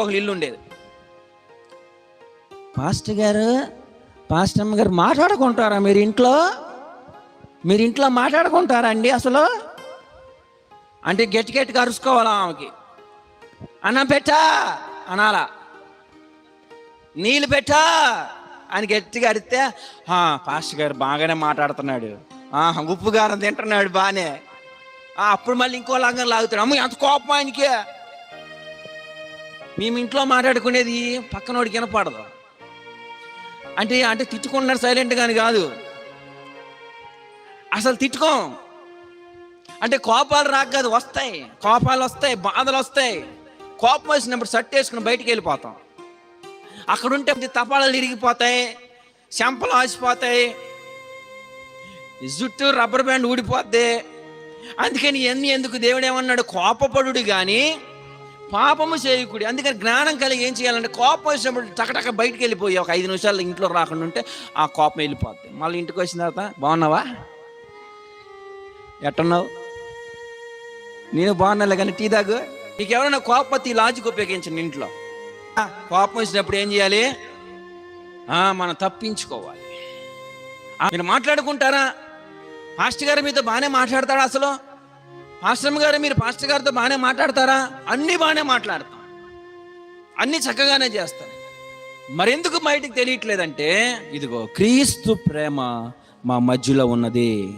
ఒక ఇల్లు ఉండేది. పాస్టర్ గారు పాస్టర్ అమ్మ గారు మాట్లాడుకుంటారా మీరు ఇంట్లో? మీరు ఇంట్లో మాట్లాడుకుంటారా అండి అసలు? అంటే గట్టి గట్టిగా అరుచుకోవాలా ఆమెకి? అన్నం పెట్టా? అనాలా? నీళ్ళు పెట్టా? అని గట్టిగా అడిగితే "ఆ, పాస్టర్ గారు బాగానే మాట్లాడుతున్నాడు. ఉప్పు గారం తింటున్నాడు బాగానే "ఆ, అప్పుడు మళ్ళీ ఇంకో లాగా లాగుతాడు. అమ్మ ఎంత కోపం ఆయనకి. మేము ఇంట్లో మాట్లాడుకునేది పక్కనోడికి వినపడదు. అంటే అంటే తిట్టుకుంటున్నారు సైలెంట్ కానీ కాదు. అసలు తిట్టుకోం. అంటే కోపాలు రాక కాదు వస్తాయి. కోపాలు వస్తాయి బాధలు వస్తాయి. కోపం వచ్చినప్పుడు సట్టు వేసుకుని బయటికి వెళ్ళిపోతాం. అక్కడ ఉంటే తపాలు ఇరిగిపోతాయి చెంపలు ఆసిపోతాయి. జుట్టు రబ్బర్ బ్యాండ్ ఊడిపోద్ది. అందుకని ఎన్ని ఎందుకు దేవుడు ఏమన్నాడు? కోపపడు కానీ పాపము చేయకుడి. అందుకని జ్ఞానం కలిగి ఏం చేయాలంటే కోపం వచ్చినప్పుడు టకటక బయటికి వెళ్ళిపోయి ఒక ఐదు నిమిషాలు ఇంట్లో రాకుండా ఉంటే ఆ కోపం వెళ్ళిపోద్ది. మళ్ళీ ఇంటికి వచ్చిన తర్వాత బాగున్నావా? ఎట్టున్నావు? నేను బాగున్నాలే కానీ టీ దాగు నీకు ఎవరైనా కోపతి లాజిక్ ఉపయోగించండి ఇంట్లో. కోపం వచ్చినప్పుడు ఏం చేయాలి? మనం తప్పించుకోవాలి. మీరు మాట్లాడుకుంటారా? పాస్టర్ గారు మీతో బాగానే మాట్లాడతాడు అసలు? పాస్టర్ గారు మీరు పాస్టర్ గారితో బాగానే మాట్లాడతారా? అన్నీ బాగానే మాట్లాడతాం. అన్నీ చక్కగానే చేస్తాం. మరెందుకు బయటికి తెలియట్లేదంటే ఇదిగో క్రీస్తు ప్రేమ మా మధ్యలో ఉన్నది.